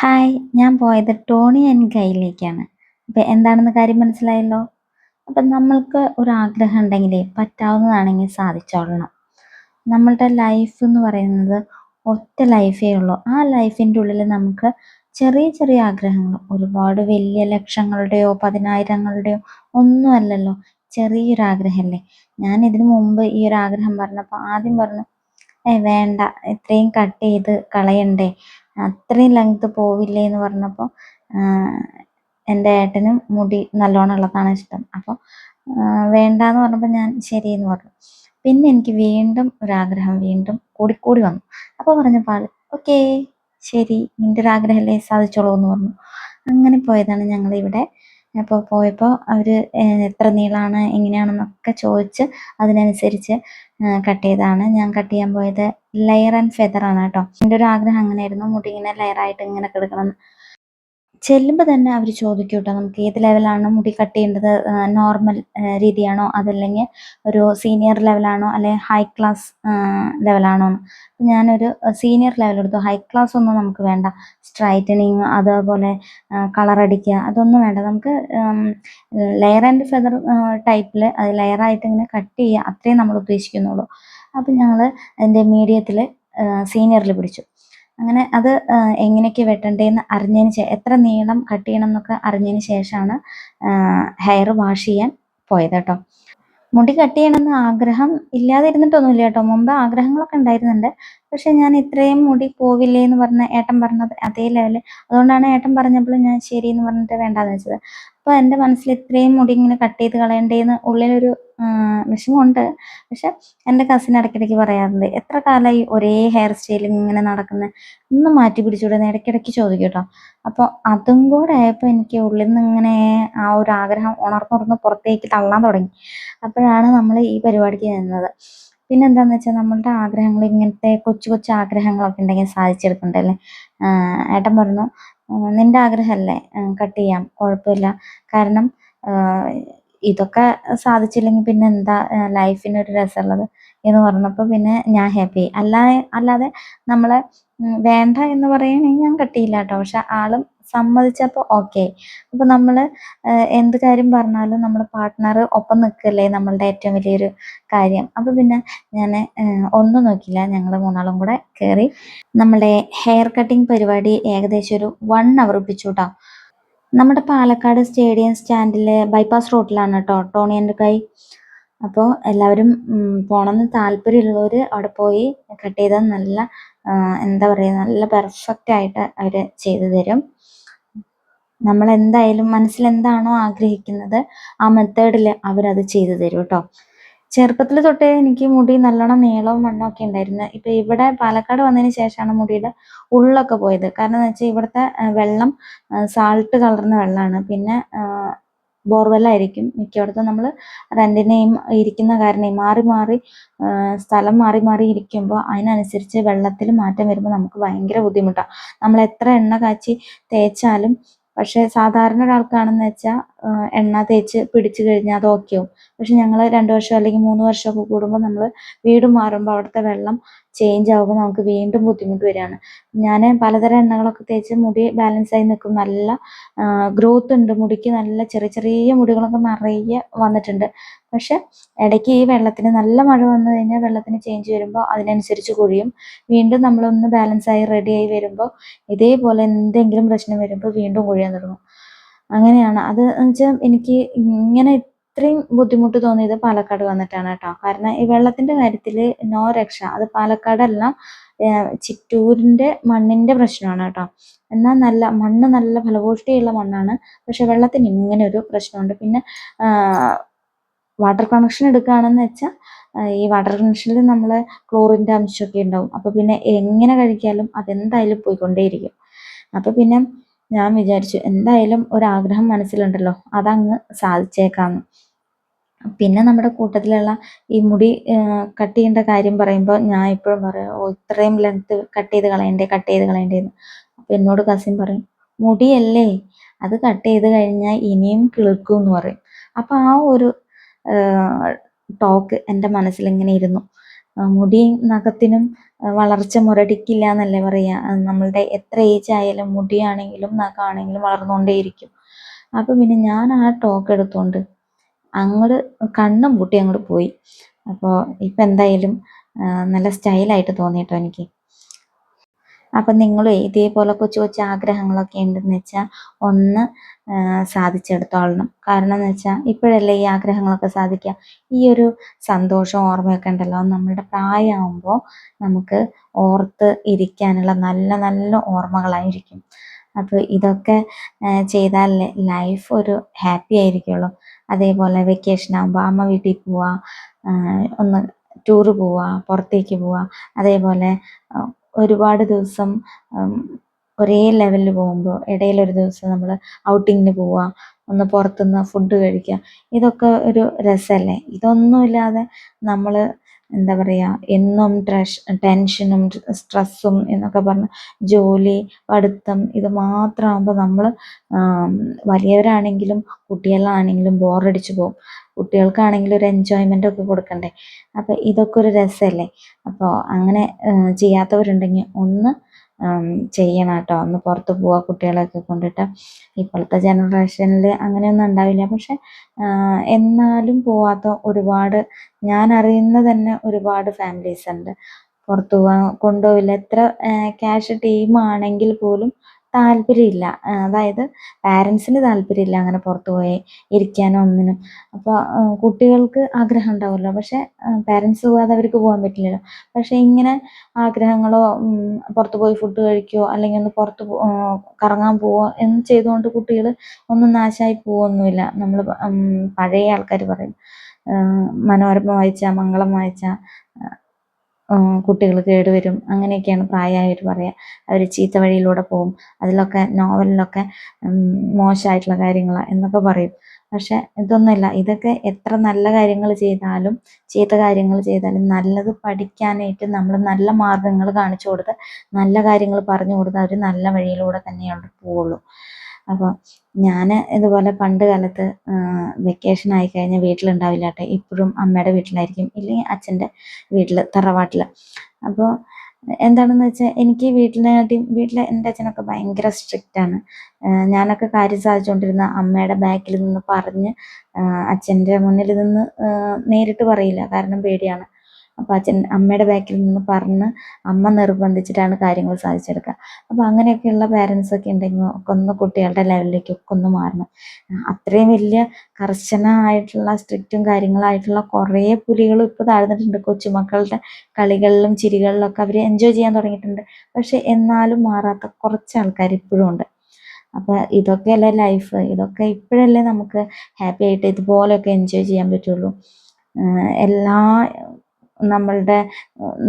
Hi ഞാൻ പോയത് Tony and ഗൈയിലേക്കാണ്. അപ്പം എന്താണെന്ന് കാര്യം മനസ്സിലായല്ലോ? അപ്പം നമ്മൾക്ക് ഒരു ആഗ്രഹം ഉണ്ടെങ്കിൽ പറ്റാവുന്നതാണെങ്കിൽ സാധിച്ചോളണം. നമ്മളുടെ ലൈഫ് എന്ന് പറയുന്നത് ഒറ്റ ലൈഫേ ഉള്ളൂ. ആ ലൈഫിന്റെ ഉള്ളിൽ നമുക്ക് ചെറിയ ചെറിയ ആഗ്രഹങ്ങൾ ഒരുപാട് വലിയ ലക്ഷങ്ങളുടെയോ പതിനായിരങ്ങളുടെയോ ഒന്നും അല്ലല്ലോ. ചെറിയൊരു ആഗ്രഹമല്ലേ? ഞാൻ ഇതിനു മുമ്പ് ഈ ഒരു ആഗ്രഹം പറഞ്ഞപ്പോൾ ആദ്യം പറഞ്ഞു ഏ വേണ്ട ഇത്രയും കട്ട് ചെയ്ത് കളയണ്ടേ. അത്രയും ലെങ്ത് പോവില്ലേ എന്ന് പറഞ്ഞപ്പോൾ എന്റെ ഏട്ടനും മുടി നല്ലോണം ഉള്ളതാണ് ഇഷ്ടം. അപ്പോൾ വേണ്ട എന്ന് പറഞ്ഞപ്പോൾ ഞാൻ ശരിയെന്ന് പറഞ്ഞു. പിന്നെ എനിക്ക് വീണ്ടും ഒരാഗ്രഹം വീണ്ടും കൂടിക്കൂടി വന്നു. അപ്പോൾ പറഞ്ഞപ്പോൾ ആൾ ഓക്കേ ശരി നിന്റെ ഒരു ആഗ്രഹമല്ലേ സാധിച്ചോളൂ എന്ന് പറഞ്ഞു. അങ്ങനെ പോയതാണ് ഞങ്ങളിവിടെ അപ്പോൾ പോയപ്പോൾ അവർ എത്ര നീളമാണ് എങ്ങനെയാണെന്നൊക്കെ ചോദിച്ച് അതിനനുസരിച്ച് കട്ട് ചെയ്തതാണ്. ഞാൻ കട്ട് ചെയ്യാൻ പോയത് ലെയർ ആൻഡ് ഫെദർ ആണ് കേട്ടോ. എന്റെ ഒരു ആഗ്രഹം അങ്ങനെയായിരുന്നു. മുടി ഇങ്ങനെ ലെയറായിട്ട് ഇങ്ങനെ കിടക്കണം ചെല്ലുമ്പോൾ തന്നെ അവർ ചോദിക്കും കേട്ടോ നമുക്ക് ഏത് ലെവലാണ് മുടി കട്ട് ചെയ്യേണ്ടത്? നോർമൽ രീതിയാണോ? അതല്ലെങ്കിൽ ഒരു സീനിയർ ലെവലാണോ അല്ലെങ്കിൽ ഹൈ ക്ലാസ് ലെവലാണോ ഞാനൊരു സീനിയർ ലെവൽ എടുത്തു. ഹൈ ക്ലാസ് ഒന്നും നമുക്ക് വേണ്ട. സ്ട്രൈറ്റനിങ് അതേപോലെ കളർ അടിക്കുക അതൊന്നും വേണ്ട. നമുക്ക് ലെയർ ആൻഡ് ഫെദർ ടൈപ്പിൽ അത് ലെയറായിട്ട് ഇങ്ങനെ കട്ട് ചെയ്യുക അത്രയും നമ്മൾ ഉദ്ദേശിക്കുന്നുള്ളൂ. അപ്പം ഞങ്ങൾ എന്റെ മീഡിയത്തിൽ സീനിയറിൽ പിടിച്ചു. അങ്ങനെ അത് എങ്ങനെയൊക്കെ വെട്ടണ്ടേന്ന് അറിഞ്ഞതിന് ശേഷം എത്ര നീളം കട്ട് ചെയ്യണം എന്നൊക്കെ അറിഞ്ഞതിന് ശേഷമാണ് ഹെയർ വാഷ് ചെയ്യാൻ പോയത് കേട്ടോ മുടി കട്ട് ചെയ്യണമെന്ന് ആഗ്രഹം ഇല്ലാതെ ഇരുന്നിട്ടൊന്നുമില്ല കേട്ടോ മുമ്പ് ആഗ്രഹങ്ങളൊക്കെ ഉണ്ടായിരുന്നുണ്ട്. പക്ഷെ ഞാൻ ഇത്രയും മുടി പോവില്ലേ എന്ന് പറഞ്ഞ ഏട്ടൻ പറഞ്ഞത് അതേ ലെവൽ അതുകൊണ്ടാണ് ഏട്ടൻ പറഞ്ഞപ്പോൾ ഞാൻ ശരി എന്ന് പറഞ്ഞിട്ട് വേണ്ടാന്ന് വെച്ചത്. അപ്പോൾ എന്റെ മനസ്സിൽ ഇത്രയും മുടി ഇങ്ങനെ കട്ട് ചെയ്ത് കളയണ്ടേന്ന് ഉള്ളിലൊരു വിഷമമുണ്ട്. പക്ഷെ എന്റെ കസിൻ ഇടയ്ക്കിടയ്ക്ക് പറയാറുണ്ട് എത്ര കാലമായി ഒരേ ഹെയർ സ്റ്റൈൽ ഇങ്ങനെ നടക്കുന്നത് ഒന്ന് മാറ്റി പിടിച്ചുകൂടെ ഇടയ്ക്കിടയ്ക്ക് ചോദിക്കും കേട്ടോ. അപ്പോൾ അതും കൂടെ ആയപ്പോൾ എനിക്ക് ഉള്ളിൽ നിന്ന് ഇങ്ങനെ ആ ഒരു ആഗ്രഹം ഉണർന്നുറന്ന് പുറത്തേക്ക് തള്ളാൻ തുടങ്ങി. അപ്പോഴാണ് നമ്മൾ ഈ പരിപാടിക്ക് നിന്നത് പിന്നെ എന്താണെന്ന് വെച്ചാൽ നമ്മളുടെ ആഗ്രഹങ്ങൾ ഇങ്ങനത്തെ കൊച്ചു കൊച്ചു ആഗ്രഹങ്ങളൊക്കെ ഉണ്ടെങ്കിൽ സാധിച്ചെടുക്കണ്ടല്ലേ ഏട്ടൻ പറഞ്ഞു നിന്റെ ആഗ്രഹമല്ലേ? കട്ട് ചെയ്യാം. കുഴപ്പമില്ല. കാരണം ഇതൊക്കെ സാധിച്ചില്ലെങ്കിൽ പിന്നെ എന്താ ലൈഫിനൊരു രസമുള്ളത് എന്ന് പറഞ്ഞപ്പോൾ പിന്നെ ഞാൻ ഹാപ്പി അല്ലാതെ അല്ലാതെ നമ്മളെ വേണ്ട എന്ന് പറയുകയാണെങ്കിൽ ഞാൻ കട്ട് ചെയ്യില്ല കേട്ടോ. പക്ഷെ ആളും സമ്മതിച്ചപ്പോൾ ഓക്കെ അപ്പോൾ നമ്മൾ എന്ത് കാര്യം പറഞ്ഞാലും നമ്മുടെ പാർട്ട്ണർ ഒപ്പം നിൽക്കല്ലേ നമ്മളുടെ ഏറ്റവും വലിയൊരു കാര്യം. അപ്പോൾ പിന്നെ ഞാൻ ഒന്നും നോക്കില്ല ഞങ്ങൾ മൂന്നാളും കൂടെ കയറി നമ്മുടെ ഹെയർ കട്ടിങ് പരിപാടി ഏകദേശം ഒരു വൺ അവർ ഒപ്പിച്ചു കേട്ടോ നമ്മുടെ പാലക്കാട് സ്റ്റേഡിയം സ്റ്റാൻഡിൽ ബൈപ്പാസ് റോഡിലാണ് കേട്ടോ ടോണി ആൻഡ് കൈ. അപ്പോൾ എല്ലാവരും പോകണമെന്ന് താല്പര്യമുള്ളവർ അവിടെ പോയി കട്ട് ചെയ്താൽ നല്ല എന്താ പറയുക നല്ല പെർഫെക്റ്റ് ആയിട്ട് അവർ ചെയ്തു തരും. നമ്മൾ എന്തായാലും മനസ്സിൽ എന്താണോ ആഗ്രഹിക്കുന്നത് ആ മെത്തേഡിൽ അവരത് ചെയ്തു തരും കേട്ടോ ചെറുപ്പത്തിൽ തൊട്ടേ എനിക്ക് മുടി നല്ലോണം നീളവും വണ്ണവും ഒക്കെ ഉണ്ടായിരുന്നു. ഇപ്പൊ ഇവിടെ പാലക്കാട് വന്നതിന് ശേഷമാണ് മുടിയുടെ ഉള്ളൊക്കെ പോയത്. കാരണം എന്ന് വെച്ചാൽ ഇവിടുത്തെ വെള്ളം സാൾട്ട് കളർന്ന വെള്ളമാണ് പിന്നെ ബോർവെല്ലായിരിക്കും മിക്കയിടത്തും നമ്മൾ റെന്റിനെയും ഇരിക്കുന്ന കാരണം മാറി മാറി സ്ഥലം മാറി മാറി ഇരിക്കുമ്പോൾ അതിനനുസരിച്ച് വെള്ളത്തിൽ മാറ്റം വരുമ്പോൾ നമുക്ക് ഭയങ്കര ബുദ്ധിമുട്ടാണ് നമ്മൾ എത്ര എണ്ണ കാച്ചി തേച്ചാലും പക്ഷെ സാധാരണ ഒരാൾക്കാണെന്ന് വെച്ചാൽ എണ്ണ തേച്ച് പിടിച്ചു കഴിഞ്ഞാൽ അത് ഓക്കെ ആവും പക്ഷെ ഞങ്ങൾ രണ്ട് വർഷം അല്ലെങ്കിൽ മൂന്ന് വർഷമൊക്കെ കൂടുമ്പോൾ നമ്മൾ വീട് മാറുമ്പോൾ അവിടുത്തെ വെള്ളം ചേഞ്ച് ആകുമ്പോൾ നമുക്ക് വീണ്ടും ബുദ്ധിമുട്ട് വരികയാണ്. ഞാൻ പലതരം എണ്ണകളൊക്കെ തേച്ച് മുടി ബാലൻസ് ആയി നിൽക്കും. നല്ല ഗ്രോത്ത് ഉണ്ട്. മുടിക്ക് നല്ല ചെറിയ ചെറിയ മുടികളൊക്കെ നിറയെ വന്നിട്ടുണ്ട്. പക്ഷെ ഇടയ്ക്ക് ഈ വെള്ളത്തിന് നല്ല മഴ വന്നു കഴിഞ്ഞാൽ വെള്ളത്തിന് ചേഞ്ച് വരുമ്പോൾ അതിനനുസരിച്ച് കുഴിയും. വീണ്ടും നമ്മളൊന്ന് ബാലൻസ് ആയി റെഡി ആയി വരുമ്പോൾ ഇതേപോലെ എന്തെങ്കിലും പ്രശ്നം വരുമ്പോൾ വീണ്ടും കുഴിയാൻ തുടങ്ങും. അങ്ങനെയാണ്. അത് വെച്ചാൽ എനിക്ക് ഇങ്ങനെ ഇത്രയും ബുദ്ധിമുട്ട് തോന്നിയത് പാലക്കാട് വന്നിട്ടാണ് കേട്ടോ. കാരണം ഈ വെള്ളത്തിന്റെ കാര്യത്തിൽ നോ രക്ഷ. അത് പാലക്കാടല്ല ചിറ്റൂരിന്റെ മണ്ണിന്റെ പ്രശ്നമാണ് കേട്ടോ. എന്നാൽ നല്ല മണ്ണ് നല്ല ഫലഭൂഷ്ടിയുള്ള മണ്ണാണ്. പക്ഷെ വെള്ളത്തിന് ഇങ്ങനെ ഒരു പ്രശ്നമുണ്ട്. പിന്നെ വാട്ടർ കണക്ഷൻ എടുക്കുകയാണെന്ന് വെച്ചാൽ ഈ വാട്ടർ കണക്ഷനിൽ നമ്മൾ ക്ലോറിന്റെ അംശമൊക്കെ ഉണ്ടാവും. അപ്പോൾ പിന്നെ എങ്ങനെ കഴിക്കാലും അതെന്തായാലും പോയിക്കൊണ്ടേയിരിക്കും. അപ്പോൾ പിന്നെ ഞാൻ വിചാരിച്ചു എന്തായാലും ഒരാഗ്രഹം മനസ്സിലുണ്ടല്ലോ അതങ്ങ് സാധിച്ചേക്കാം. പിന്നെ നമ്മുടെ കൂട്ടത്തിലുള്ള ഈ മുടി കട്ട് ചെയ്യേണ്ട കാര്യം പറയുമ്പോൾ ഞാൻ ഇപ്പോഴും പറയാം ഓ ഇത്രയും ലെങ്ത് കട്ട് ചെയ്ത് കളയണ്ടേ കട്ട് ചെയ്ത് കളയണ്ടേന്ന് അപ്പം എന്നോട് കസിൻ പറയും മുടിയല്ലേ അത് കട്ട് ചെയ്ത് കഴിഞ്ഞാൽ ഇനിയും കിളിർക്കും എന്ന് പറയും. അപ്പം ആ ഒരു ടോക്ക് എന്റെ മനസ്സിലിങ്ങനെ ഇരുന്നു. മുടിയും നഖത്തിനും വളർച്ച മുരടിക്കില്ല എന്നല്ലേ പറയുക നമ്മളുടെ എത്ര ഏജ് ആയാലും മുടിയാണെങ്കിലും നഖമാണെങ്കിലും വളർന്നുകൊണ്ടേയിരിക്കും. അപ്പോൾ പിന്നെ ഞാൻ ആ ടോക്ക് എടുത്തുകൊണ്ട് അങ്ങോട്ട് കണ്ണും പൂട്ടി അങ്ങോട്ട് പോയി. അപ്പോൾ ഇപ്പം എന്തായാലും നല്ല സ്റ്റൈലായിട്ട് തോന്നി കേട്ടോ എനിക്ക്. അപ്പം നിങ്ങളും ഇതേപോലെ കൊച്ചു കൊച്ചു ആഗ്രഹങ്ങളൊക്കെ ഉണ്ടെന്ന് വെച്ചാൽ ഒന്ന് സാധിച്ചെടുത്തോളണം. കാരണം എന്ന് വെച്ചാൽ ഇപ്പോഴല്ലേ ഈ ആഗ്രഹങ്ങളൊക്കെ സാധിക്കുക ഈ ഒരു സന്തോഷം ഓർമ്മയൊക്കെ ഉണ്ടല്ലോ. നമ്മളുടെ പ്രായമാകുമ്പോൾ നമുക്ക് ഓർത്ത് ഇരിക്കാനുള്ള നല്ല നല്ല ഓർമ്മകളായിരിക്കും. അപ്പോൾ ഇതൊക്കെ ചെയ്താൽ ലൈഫ് ഒരു ഹാപ്പി ആയിരിക്കുള്ളൂ. അതേപോലെ വെക്കേഷൻ ആകുമ്പോൾ അമ്മ വീട്ടിൽ പോവുക ഒന്ന് ടൂറ് പോവുക പുറത്തേക്ക് പോവുക അതേപോലെ ഒരുപാട് ദിവസം ഒരേ ലെവലിൽ പോകുമ്പോൾ ഇടയിൽ ഒരു ദിവസം നമ്മൾ ഔട്ടിങ്ങിന് പോവുക ഒന്ന് പുറത്തുനിന്ന് ഫുഡ് കഴിക്കുക ഇതൊക്കെ ഒരു രസമല്ലേ ഇതൊന്നുമില്ലാതെ നമ്മൾ എന്താ പറയുക എന്നും ട്രഷ് ടെൻഷനും സ്ട്രെസ്സും എന്നൊക്കെ പറഞ്ഞ് ജോലി പഠിത്തം ഇത് മാത്രമാകുമ്പോൾ നമ്മൾ വലിയവരാണെങ്കിലും കുട്ടികളാണെങ്കിലും ബോറടിച്ച് പോകും. കുട്ടികൾക്കാണെങ്കിലും ഒരു എൻജോയ്മെന്റ് ഒക്കെ കൊടുക്കണ്ടേ? അപ്പോൾ ഇതൊക്കെ ഒരു രസമല്ലേ അപ്പോൾ അങ്ങനെ ചെയ്യാത്തവരുണ്ടെങ്കിൽ ഒന്ന് ചെയ്യണം കേട്ടോ. ഒന്ന് പുറത്ത് പോവുക കുട്ടികളെയൊക്കെ കൊണ്ടിട്ട്. ഇപ്പോഴത്തെ ജനറേഷനിൽ അങ്ങനെയൊന്നും ഉണ്ടാവില്ല. പക്ഷെ എന്നാലും പോവാത്ത ഒരുപാട് ഞാൻ അറിയുന്ന തന്നെ ഒരുപാട് ഫാമിലീസ് ഉണ്ട്. പുറത്ത് പോകാൻ കൊണ്ടുപോവില്ല. എത്ര ക്യാഷ് ടീമാണെങ്കിൽ പോലും താല്പര്യമില്ല. അതായത് പാരൻസിന് താല്പര്യമില്ല അങ്ങനെ പുറത്ത് പോയി ഇരിക്കാനോ ഒന്നിനും. അപ്പോൾ കുട്ടികൾക്ക് ആഗ്രഹം ഉണ്ടാവുമല്ലോ. പക്ഷെ പാരൻസ് പോകാതെ അവർക്ക് പോകാൻ പറ്റില്ലല്ലോ. പക്ഷെ ഇങ്ങനെ ആഗ്രഹങ്ങളോ പുറത്ത് പോയി ഫുഡ് കഴിക്കുകയോ അല്ലെങ്കിൽ ഒന്ന് പുറത്ത് കറങ്ങാൻ പോവോ എന്ന് ചെയ്തുകൊണ്ട് കുട്ടികൾ ഒന്നും നാശമായി പോവൊന്നുമില്ല നമ്മൾ പഴയ ആൾക്കാർ പറയും. മനോരമ വായിച്ച മംഗളം വായിച്ചാൽ കുട്ടികൾ കേടുവരും. അങ്ങനെയൊക്കെയാണ് പ്രായമായവർ പറയുക അവർ ചീത്ത വഴിയിലൂടെ പോകും. അതിലൊക്കെ നോവലിലൊക്കെ മോശമായിട്ടുള്ള കാര്യങ്ങളാണ് എന്നൊക്കെ പറയും. പക്ഷെ ഇതൊന്നുമില്ല. ഇതൊക്കെ എത്ര നല്ല കാര്യങ്ങൾ ചെയ്താലും ചീത്ത കാര്യങ്ങൾ ചെയ്താലും നല്ലത് പഠിക്കാനായിട്ട് നമ്മൾ നല്ല മാർഗങ്ങൾ കാണിച്ചു കൊടുത്ത് നല്ല കാര്യങ്ങൾ പറഞ്ഞു കൊടുത്ത് അവർ നല്ല വഴിയിലൂടെ തന്നെയാണ് പോവുള്ളൂ. അപ്പോൾ ഞാൻ ഇതുപോലെ പണ്ട് കാലത്ത് വെക്കേഷൻ ആയി കഴിഞ്ഞാൽ വീട്ടിലുണ്ടാവില്ല കേട്ടോ ഇപ്പോഴും അമ്മയുടെ വീട്ടിലായിരിക്കും. ഇല്ലെങ്കിൽ അച്ഛന്റെ വീട്ടിൽ തറവാട്ടിൽ അപ്പോൾ എന്താണെന്ന് വെച്ചാൽ എനിക്ക് വീട്ടിനെക്കാട്ടിയും വീട്ടിലെ എന്റെ അച്ഛനൊക്കെ ഭയങ്കര സ്ട്രിക്റ്റ് ആണ്. ഞാനൊക്കെ കാര്യം സാധിച്ചുകൊണ്ടിരുന്ന അമ്മയുടെ ബാക്കിൽ നിന്ന് പറഞ്ഞ് അച്ഛന്റെ മുന്നിൽ നിന്ന് നേരിട്ട് പറയില്ല. കാരണം പേടിയാണ്. അപ്പോൾ അച്ഛൻ അമ്മയുടെ ബാക്കിൽ നിന്ന് പറഞ്ഞ് അമ്മ നിർബന്ധിച്ചിട്ടാണ് കാര്യങ്ങൾ സാധിച്ചെടുക്കുക. അപ്പോൾ അങ്ങനെയൊക്കെയുള്ള ഒക്കെ ഉണ്ടെങ്കിൽ ഒക്കെ ഒന്ന് കുട്ടികളുടെ ലെവലിലേക്കൊക്കെ ഒന്ന് മാറണം. അത്രയും വലിയ കർശനമായിട്ടുള്ള സ്ട്രിക്റ്റും കാര്യങ്ങളായിട്ടുള്ള കുറേ പുലികളും ഇപ്പോൾ താഴ്ന്നിട്ടുണ്ട്. കൊച്ചുമക്കളുടെ കളികളിലും ചിരികളിലൊക്കെ അവർ എൻജോയ് ചെയ്യാൻ തുടങ്ങിയിട്ടുണ്ട്. പക്ഷെ എന്നാലും മാറാത്ത കുറച്ച് ആൾക്കാർ ഇപ്പോഴും ഉണ്ട്. അപ്പോൾ ഇതൊക്കെയല്ലേ ലൈഫ് ഇതൊക്കെ ഇപ്പോഴല്ലേ നമുക്ക് ഹാപ്പി ആയിട്ട് ഇതുപോലെയൊക്കെ എൻജോയ് ചെയ്യാൻ പറ്റുള്ളൂ. എല്ലാ നമ്മളുടെ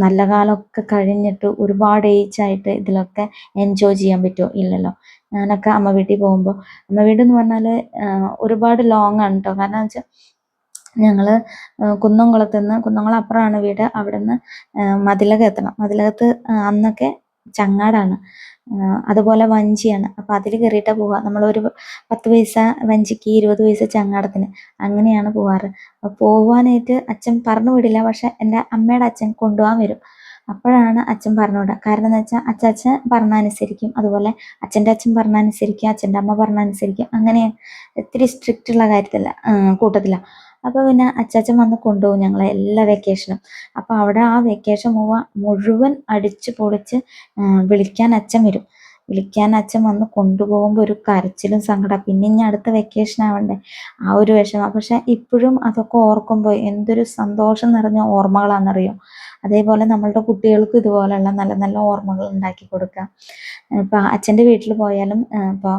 നല്ല കാലമൊക്കെ കഴിഞ്ഞിട്ട് ഒരുപാട് ഏജ് ആയിട്ട് ഇതിലൊക്കെ എൻജോയ് ചെയ്യാൻ പറ്റുമോ? ഇല്ലല്ലോ. ഞാനൊക്കെ അമ്മ വീട്ടിൽ പോകുമ്പോൾ അമ്മ വീട് എന്ന് പറഞ്ഞാൽ ഒരുപാട് ലോങ് ആണ് കേട്ടോ കാരണം വെച്ചാൽ ഞങ്ങൾ കുന്നംകുളത്ത് നിന്ന് കുന്നംകുളം അപ്പുറമാണ് വീട്. അവിടെ നിന്ന് മതിലകം എത്തണം. മതിലകത്ത് അന്നൊക്കെ ചങ്ങാടാണ്. അതുപോലെ വഞ്ചിയാണ്. അപ്പോൾ അതിൽ കയറിയിട്ടാണ് പോവുക നമ്മളൊരു പത്ത് പൈസ വഞ്ചിക്ക് ഇരുപത് പൈസ ചങ്ങാടത്തിന് അങ്ങനെയാണ് പോവാറ്. പോവാനായിട്ട് അച്ഛൻ പറഞ്ഞു വിടില്ല. പക്ഷെ എന്റെ അമ്മയുടെ അച്ഛൻ കൊണ്ടുപോകാൻ വരും. അപ്പോഴാണ് അച്ഛൻ പറഞ്ഞു വിടുക കാരണം എന്ന് വെച്ചാൽ അച്ഛൻ പറഞ്ഞ അനുസരിക്കും. അതുപോലെ അച്ഛന്റെ അച്ഛൻ പറഞ്ഞ അനുസരിക്കും. അച്ഛന്റെ അമ്മ പറഞ്ഞ അനുസരിക്കും. അങ്ങനെ ഇത്തിരി സ്ട്രിക്റ്റ് ഉള്ള കാര്യത്തില്ല കൂട്ടത്തിലാണ് അപ്പോൾ പിന്നെ അച്ചാച്ചൻ വന്ന് കൊണ്ടുപോകും ഞങ്ങളെ എല്ലാ വെക്കേഷനും അപ്പോൾ അവിടെ ആ വെക്കേഷൻ പോവാൻ മുഴുവൻ അടിച്ച് പൊളിച്ച് വിളിക്കാൻ അച്ഛൻ വരും. വിളിക്കാൻ അച്ഛൻ വന്ന് കൊണ്ടുപോകുമ്പോൾ ഒരു കരച്ചിലും സങ്കടം. പിന്നെ ഇനി അടുത്ത വെക്കേഷൻ ആവണ്ടേ? ആ ഒരു വിഷമം. പക്ഷെ ഇപ്പോഴും അതൊക്കെ ഓർക്കുമ്പോൾ എന്തൊരു സന്തോഷം നിറഞ്ഞ ഓർമ്മകളാണെന്നറിയോ? അതേപോലെ നമ്മളുടെ കുട്ടികൾക്കും ഇതുപോലെയുള്ള നല്ല നല്ല ഓർമ്മകൾ ഉണ്ടാക്കി കൊടുക്കുക ഇപ്പം അച്ഛന്റെ വീട്ടിൽ പോയാലും ഇപ്പോൾ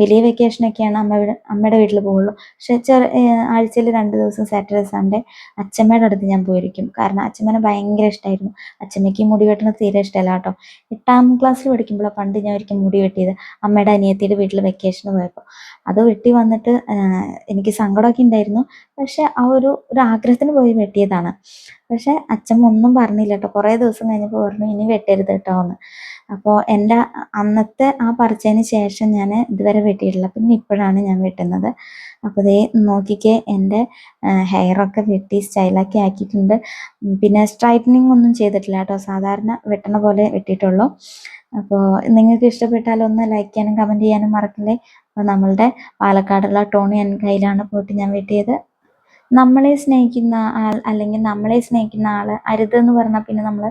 വലിയ വെക്കേഷനൊക്കെയാണ് അമ്മ അമ്മയുടെ വീട്ടിൽ പോകുള്ളൂ പക്ഷെ ചെറു ആഴ്ചയിൽ രണ്ട് ദിവസം സാറ്റർഡേ സൺഡേ അച്ഛമ്മയുടെ അടുത്ത് ഞാൻ പോയിരിക്കും. കാരണം അച്ഛമ്മനെ ഭയങ്കര ഇഷ്ടമായിരുന്നു അച്ഛമ്മയ്ക്ക് മുടി വെട്ടണത് തീരെ ഇഷ്ടമല്ല കേട്ടോ. എട്ടാം ക്ലാസ്സിൽ പഠിക്കുമ്പോൾ പണ്ട് ഞാൻ ഒരിക്കലും മുടി വെട്ടിയത് അമ്മയുടെ അനിയത്തിയുടെ വീട്ടിൽ വെക്കേഷന് പോയപ്പോൾ അത് വെട്ടി വന്നിട്ട് എനിക്ക് സങ്കടമൊക്കെ ഉണ്ടായിരുന്നു പക്ഷെ ആ ഒരു ഒരു ആഗ്രഹത്തിന് പോയി വെട്ടിയതാണ്. പക്ഷെ അച്ഛമ്മ ഒന്നും പറഞ്ഞില്ല കേട്ടോ കുറേ ദിവസം കഴിഞ്ഞപ്പോൾ പറഞ്ഞു ഇനി വെട്ടരുത് കേട്ടോ എന്ന്. അപ്പോൾ എന്റെ അന്നത്തെ ആ പറിച്ചതിന് ശേഷം ഞാൻ ഇതുവരെ വെട്ടിയിട്ടില്ല. പിന്നെ ഇപ്പോഴാണ് ഞാൻ വെട്ടുന്നത്. അപ്പോൾ ദേ നോക്കിക്കേ എന്റെ ഹെയറൊക്കെ വെട്ടി സ്റ്റൈലാക്കി ആക്കിയിട്ടുണ്ട്. പിന്നെ സ്ട്രൈറ്റനിങ് ഒന്നും ചെയ്തിട്ടില്ല കേട്ടോ സാധാരണ വെട്ടണ പോലെ വെട്ടിയിട്ടുള്ളൂ. അപ്പോൾ നിങ്ങൾക്ക് ഇഷ്ടപ്പെട്ടാൽ ഒന്ന് ലൈക്ക് ചെയ്യാനും കമന്റ് ചെയ്യാനും മറക്കില്ലേ. അപ്പോൾ നമ്മളുടെ പാലക്കാടുള്ള ടോണി എൻ കയ്യിലാണ് പോയിട്ട് ഞാൻ വെട്ടിയത്. നമ്മളെ സ്നേഹിക്കുന്ന ആൾ അല്ലെങ്കിൽ നമ്മളെ സ്നേഹിക്കുന്ന ആൾ അരുതെന്ന് പറഞ്ഞാൽ പിന്നെ നമ്മൾ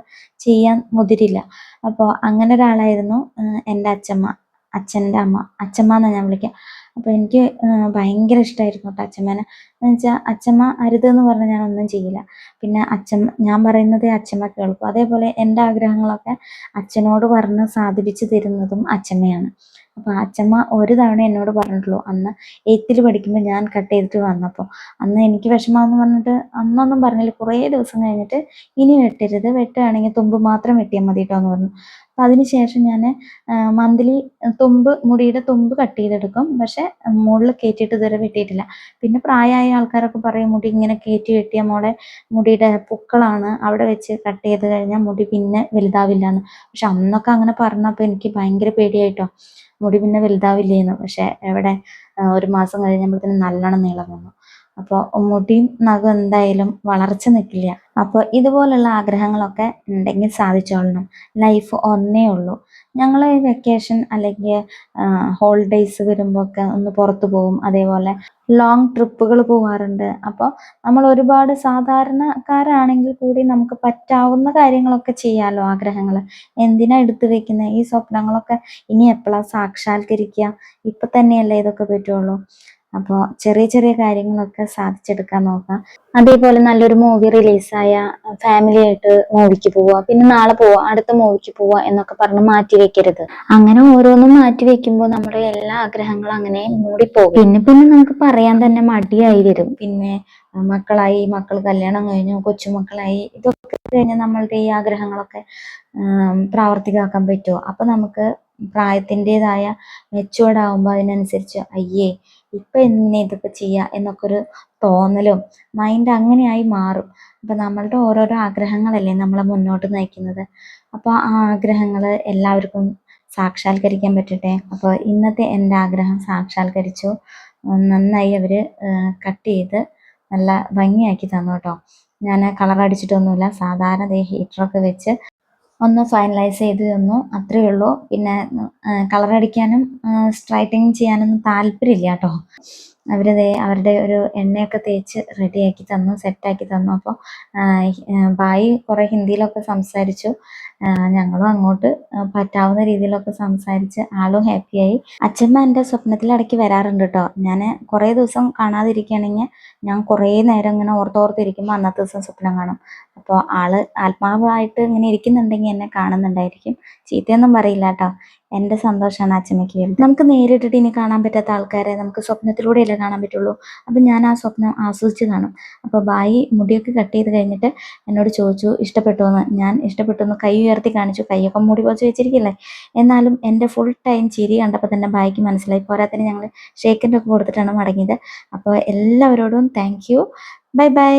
ചെയ്യാൻ മുതിരില്ല. അപ്പോൾ അങ്ങനെ ഒരാളായിരുന്നു എന്റെ അച്ഛമ്മ അച്ഛന്റെ അമ്മ. അച്ഛമ്മ എന്നാണ് ഞാൻ വിളിക്കുക അപ്പോൾ എനിക്ക് ഭയങ്കര ഇഷ്ടമായിരുന്നു കേട്ടോ അച്ഛമ്മേനെ. എന്ന് വെച്ചാൽ അച്ഛമ്മ അരുതെന്ന് പറഞ്ഞാൽ ഞാൻ ഒന്നും ചെയ്യില്ല. പിന്നെ അച്ഛമ്മ ഞാൻ പറയുന്നത് അച്ഛമ്മ കേൾക്കും. അതേപോലെ എന്റെ ആഗ്രഹങ്ങളൊക്കെ അച്ഛനോട് പറഞ്ഞ് സാധിപ്പിച്ചു തരുന്നതും അച്ഛമ്മയാണ്. അപ്പോൾ അച്ഛമ്മ ഒരു തവണ എന്നോട് പറഞ്ഞിട്ടുള്ളൂ അന്ന് എയ്ത്തിൽ പഠിക്കുമ്പോൾ ഞാൻ കട്ട് ചെയ്തിട്ട് വന്നപ്പോൾ അന്ന് എനിക്ക് വിഷമമാണെന്ന് പറഞ്ഞിട്ട് അന്നൊന്നും പറഞ്ഞില്ല. കുറേ ദിവസം കഴിഞ്ഞിട്ട് ഇനി വെട്ടരുത്. വെട്ടുകയാണെങ്കിൽ തുമ്പ് മാത്രം വെട്ടിയാൽ മതി കേട്ടോ എന്ന് പറഞ്ഞു. അപ്പം അതിന് ശേഷം ഞാൻ മന്ത്ലി തുമ്പ് മുടിയുടെ തുമ്പ് കട്ട് ചെയ്തെടുക്കും. പക്ഷേ മുകളിൽ കയറ്റിയിട്ട് ഇതുവരെ വെട്ടിയിട്ടില്ല. പിന്നെ പ്രായമായ ആൾക്കാരൊക്കെ പറയും മുടി ഇങ്ങനെ കയറ്റി വെട്ടിയ മോളെ മുടിയുടെ പൂക്കളാണ്. അവിടെ വെച്ച് കട്ട് ചെയ്ത് കഴിഞ്ഞാൽ മുടി പിന്നെ വലുതാവില്ല എന്ന് പക്ഷെ അന്നൊക്കെ അങ്ങനെ പറഞ്ഞപ്പോൾ എനിക്ക് ഭയങ്കര പേടിയായിട്ടോ. മുടി പിന്നെ വലുതാവില്ലേന്ന്. പക്ഷെ എവിടെ ഒരു മാസം കഴിഞ്ഞപ്പോഴത്തേനും നല്ലോണം നീളം വന്നു അപ്പോൾ മുടിയും നഖം എന്തായാലും വളർച്ച നിൽക്കില്ല അപ്പോൾ ഇതുപോലുള്ള ആഗ്രഹങ്ങളൊക്കെ ഉണ്ടെങ്കിൽ സാധിച്ചോളണം. ലൈഫ് ഒന്നേ ഉള്ളൂ. ഞങ്ങൾ വെക്കേഷൻ അല്ലെങ്കിൽ ഹോളിഡേയ്സ് വരുമ്പോൾ ഒക്കെ ഒന്ന് പുറത്തു പോകും അതേപോലെ ലോങ് ട്രിപ്പുകൾ പോകാറുണ്ട് അപ്പോൾ നമ്മൾ ഒരുപാട് സാധാരണക്കാരാണെങ്കിൽ കൂടി നമുക്ക് പറ്റാവുന്ന കാര്യങ്ങളൊക്കെ ചെയ്യാമല്ലോ ആഗ്രഹങ്ങൾ എന്തിനാ എടുത്തു വെക്കുന്നത് ഈ സ്വപ്നങ്ങളൊക്കെ ഇനി എപ്പോഴാ സാക്ഷാത്കരിക്കുക ഇപ്പൊ തന്നെയല്ലേ ഇതൊക്കെ പറ്റുള്ളൂ. അപ്പോൾ ചെറിയ ചെറിയ കാര്യങ്ങളൊക്കെ സാധിച്ചെടുക്കാൻ നോക്കാം. അതേപോലെ നല്ലൊരു മൂവി റിലീസായ ഫാമിലി ആയിട്ട് മൂവിക്ക് പോവുക പിന്നെ നാളെ പോവാ അടുത്ത മൂവിക്ക് പോവാ എന്നൊക്കെ പറഞ്ഞ് മാറ്റി വെക്കരുത്. അങ്ങനെ ഓരോന്നും മാറ്റി വെക്കുമ്പോൾ നമ്മുടെ എല്ലാ ആഗ്രഹങ്ങളും അങ്ങനെ മൂടിപ്പോകും. പിന്നെ പിന്നെ നമുക്ക് പറയാൻ തന്നെ മടിയായി വരും. പിന്നെ മക്കളായി മക്കൾ കല്യാണം കഴിഞ്ഞു കൊച്ചുമക്കളായി ഇതൊക്കെ കഴിഞ്ഞ് നമ്മളുടെ ഈ ആഗ്രഹങ്ങളൊക്കെ പ്രാവർത്തികമാക്കാൻ പറ്റുമോ? അപ്പൊ നമുക്ക് പ്രായത്തിന്റെതായ മെച്ചുവേർഡ് ആകുമ്പോൾ അതിനനുസരിച്ച് അയ്യേ ഇപ്പൊ എന്നെ ഇതൊക്കെ ചെയ്യാ എന്നൊക്കെ ഒരു തോന്നലും മൈൻഡ് അങ്ങനെയായി മാറും. അപ്പൊ നമ്മളുടെ ഓരോരോ ആഗ്രഹങ്ങളല്ലേ നമ്മളെ മുന്നോട്ട് നയിക്കുന്നത്. അപ്പോൾ ആ ആഗ്രഹങ്ങൾ എല്ലാവർക്കും സാക്ഷാത്കരിക്കാൻ പറ്റട്ടെ? അപ്പോൾ ഇന്നത്തെ എന്റെ ആഗ്രഹം സാക്ഷാത്കരിച്ചു. നന്നായി അവർ കട്ട് ചെയ്ത് നല്ല ഭംഗിയാക്കി തന്നു കേട്ടോ. ഞാൻ കളർ അടിച്ചിട്ടൊന്നുമില്ല. സാധാരണ ഹീറ്ററൊക്കെ വെച്ച് ഒന്ന് ഫൈനലൈസ് ചെയ്ത് തന്നു. അത്രയേ ഉള്ളൂ. പിന്നെ കളർ അടിക്കാനും സ്ട്രൈറ്റനിങ് ചെയ്യാനൊന്നും താല്പര്യമില്ല കേട്ടോ. അവർ ദേ അവരുടെ ഒരു എണ്ണയൊക്കെ തേച്ച് റെഡിയാക്കി തന്നു സെറ്റാക്കി തന്നു. അപ്പോൾ ബായി കുറേ ഹിന്ദിയിലൊക്കെ സംസാരിച്ചു. ഞങ്ങളും അങ്ങോട്ട് പറ്റാവുന്ന രീതിയിലൊക്കെ സംസാരിച്ച് ആളും ഹാപ്പിയായി. അച്ഛമ്മ എന്റെ സ്വപ്നത്തിൽ ഇടയ്ക്ക് വരാറുണ്ട് കേട്ടോ ഞാൻ കുറേ ദിവസം കാണാതിരിക്കുകയാണെങ്കിൽ ഞാൻ കുറേ നേരം ഇങ്ങനെ ഓർത്തോർത്തിരിക്കുമ്പോൾ അന്നത്തെ ദിവസം സ്വപ്നം കാണും. അപ്പോൾ ആൾ ആത്മാവായിട്ട് ഇങ്ങനെ ഇരിക്കുന്നുണ്ടെങ്കിൽ എന്നെ കാണുന്നുണ്ടായിരിക്കും. ചീത്തയൊന്നും പറയില്ല കേട്ടോ എന്റെ സന്തോഷമാണ് അച്ഛമ്മയ്ക്ക് വലുത് നമുക്ക് നേരിട്ടിട്ട് ഇനി കാണാൻ പറ്റാത്ത ആൾക്കാരെ നമുക്ക് സ്വപ്നത്തിലൂടെയല്ലേ കാണാൻ പറ്റുള്ളൂ. അപ്പം ഞാൻ ആ സ്വപ്നം ആസ്വദിച്ച് കാണും. അപ്പോൾ ബായി മുടിയൊക്കെ കട്ട് ചെയ്ത് കഴിഞ്ഞിട്ട് എന്നോട് ചോദിച്ചു ഇഷ്ടപ്പെട്ടു എന്ന്? ഞാൻ ഇഷ്ടപ്പെട്ടു എന്ന് കൈ ഉയർത്തി കാണിച്ചു. കൈയൊക്കെ മുടി പോച്ച് വെച്ചിരിക്കില്ലേ എന്നാലും എന്റെ ഫുൾ ടൈം ചിരി കണ്ടപ്പോൾ തന്നെ ബായിക്ക് മനസ്സിലായി. പോരാത്തിന് ഞങ്ങൾ ഷേക്കിന്റെ ഒക്കെ കൊടുത്തിട്ടാണ് മടങ്ങിയത്. അപ്പോൾ എല്ലാവരോടും താങ്ക് യു ബൈ ബൈ